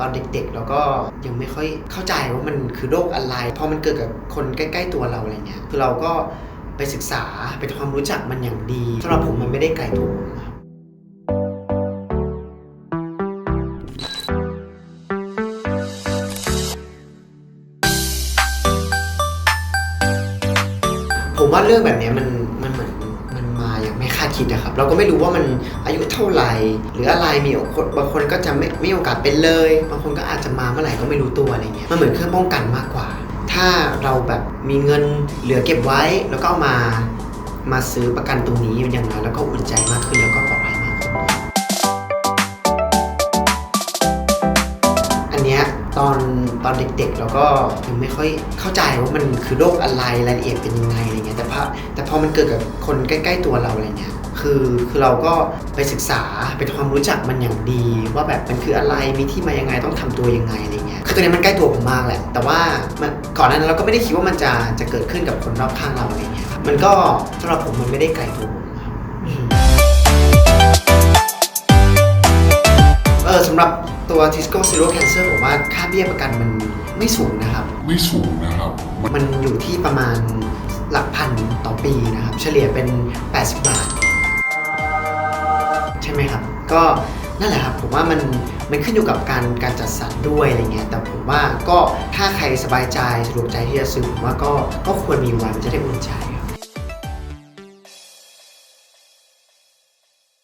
ตอนเด็กๆ แล้วก็ยังไม่ค่อยเข้าใจว่ามันคือโรคอะไรพอมันเกิดกับคนใกล้ ๆ ตัวเราอะไรเงี้ยคือเราก็ไปศึกษาไปทำความรู้จักมันอย่างดีสำหรับผมมันไม่ได้ไกลตัวผมว่าเรื่องแบบนี้มัน ไม่คาดคิดนะครับ เราก็ไม่รู้ว่ามันอายุเท่าไหร่ หรืออะไรมีบางคนก็จะไม่ไม่มีโอกาสเป็นเลย บางคนก็อาจจะมาเมื่อไหร่ก็ไม่รู้ตัวอะไรเงี้ยมันเหมือนเครื่องป้องกันมากกว่า ถ้าเราแบบมีเงินเหลือเก็บไว้แล้วก็เอามามาซื้อประกันตรงนี้อย่างน้อยแล้วก็อุ่นใจมากขึ้นแล้วก็ปลอดภัย ตอนตอนเด็กๆเราก็ยังไม่ค่อยเข้าใจว่ามันคือโรคอะไรรายละเอียดเป็นยังไงอะไรเงี้ยแต่พอแต่พอมันเกิดกับคนใกล้ ๆ ตัวเราอะไรเงี้ยคือคือเราก็ไปศึกษาไปทำความรู้จักมันอย่างดี ว่าแบบมันคืออะไรมีที่มายังไงต้องทำตัวยังไงอะไรเงี้ยคือตัวนี้มันใกล้ตัวผมมากแหละ แต่ว่ามันก่อนหนานั้นเราก็ไม่ได้คิดว่ามันจะจะเกิดขึ้นกับคนรอบข้างเราอะไรเงี้ยมันก็สำหรับผมมันไม่ได้ไกลตัวเออสำหรับ ตัว Tisco Zero Cancer ผมว่าค่าเบี้ยประกันมันไม่สูงนะครับ ไม่สูงนะครับ มันอยู่ที่ประมาณหลักพันต่อปีนะครับ เฉลี่ยเป็น 80 บาท ใช่ไหมครับ ก็นั่นแหละครับผมว่ามันมันขึ้นอยู่กับการการจัดสรรด้วยอะไรเงี้ยแต่ผมว่าก็ถ้าใครสบายใจสะดวกใจที่จะซื้อผมว่าก็ก็ควรมีไว้มันจะได้อุ่นใจ